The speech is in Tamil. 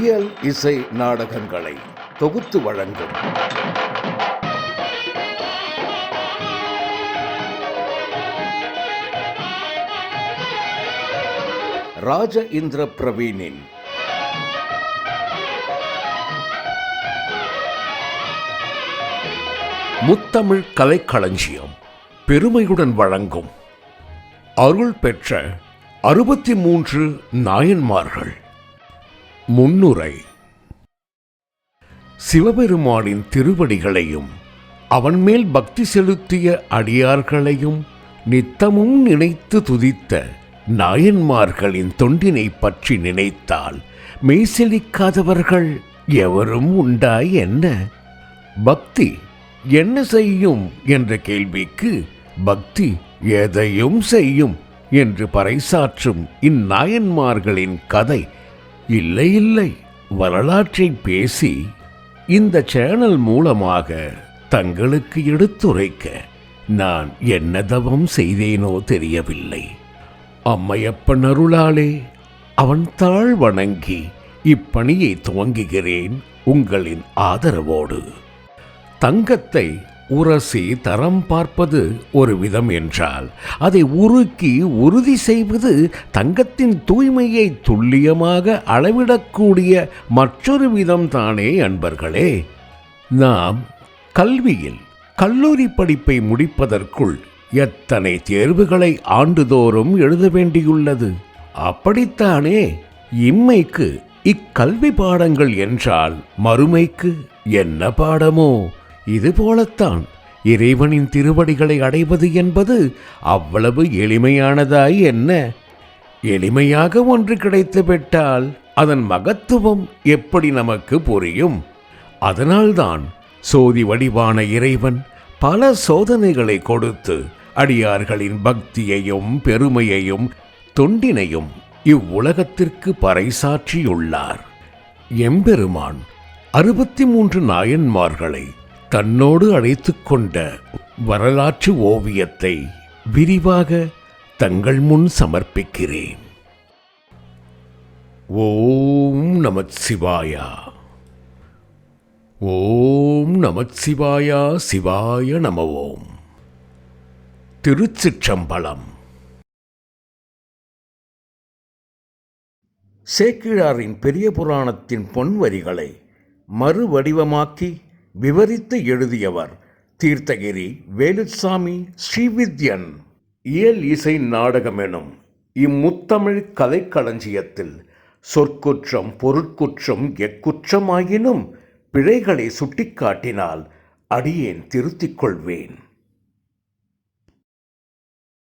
இயல் இசை நாடகங்களை தொகுத்து வழங்கும். ராஜ இந்திர பிரவீனின் முத்தமிழ் கலைக்களஞ்சியம் பெருமையுடன் வழங்கும் அருள் பெற்ற அறுபத்தி மூன்று நாயன்மார்கள். முன்னுரை. சிவபெருமானின் திருவடிகளையும் அவன் மேல் பக்தி செலுத்திய அடியார்களையும் நித்தமும் நினைத்து துதித்த நாயன்மார்களின் தொண்டினை பற்றி நினைத்தால் மெய்சிலிக்காதவர்கள் எவரும் உண்டா என்ன? பக்தி என்ன செய்யும் என்ற கேள்விக்கு பக்தி எதையும் செய்யும் என்று பறைசாற்றும் இந்நாயன்மார்களின் கதை இல்லை இல்லை. வரலாற்றை பேசி இந்த சேனல் மூலமாக தங்களுக்கு எடுத்துரைக்க நான் என்ன தவம் செய்தேனோ தெரியவில்லை. அம்மையப்பன் அருளாலே அவன் தாழ் வணங்கி இப்பணியை துவங்குகிறேன் உங்களின் ஆதரவோடு. தங்கத்தை உரசி தரம் பார்ப்பது ஒரு விதம் என்றால் அதை உருக்கி உறுதி செய்வது தங்கத்தின் தூய்மையை துல்லியமாக அளவிடக்கூடிய மற்றொரு விதம் தானே அன்பர்களே. நாம் கல்வியில் கல்லூரி படிப்பை முடிப்பதற்குள் எத்தனை தேர்வுகளை ஆண்டுதோறும் எழுத வேண்டியுள்ளது? அப்படித்தானே? இம்மைக்கு இக்கல்வி பாடங்கள் என்றால் மறுமைக்கு என்ன பாடமோ? இதுபோலத்தான் இறைவனின் திருவடிகளை அடைவது என்பது அவ்வளவு எளிமையானதாய் என்ன? எளிமையாக ஒன்று கிடைத்துவிட்டால் அதன் மகத்துவம் எப்படி நமக்கு புரியும்? அதனால்தான் சோதி வடிவான இறைவன் பல சோதனைகளை கொடுத்து அடியார்களின் பக்தியையும் பெருமையையும் தொண்டினையும் இவ்வுலகத்திற்கு பறைசாற்றியுள்ளார். எம்பெருமான் அறுபத்தி மூன்று நாயன்மார்களை தன்னோடு அழைத்து கொண்ட வரலாற்று ஓவியத்தை விரிவாக தங்கள் முன் சமர்ப்பிக்கிறேன். ஓம் நமச் சிவாயா. ஓம் நமச் சிவாயா சிவாய நம ஓம் திருச்சிற்றம்பலம். சேக்கிழாரின் பெரிய புராணத்தின் பொன்வரிகளை மறுவடிவமாக்கி விவரித்து எழுதியவர் தீர்த்தகிரி வேலுசாமி ஸ்ரீவித்யன். இயல் இசை நாடகம் எனும் இம்முத்தமிழ் கலைக்களஞ்சியத்தில் சொற்குற்றம் பொருட்குற்றம் எக்குற்றமாயினும் பிழைகளை சுட்டிக்காட்டினால் அடியேன் திருத்திக் கொள்வேன்.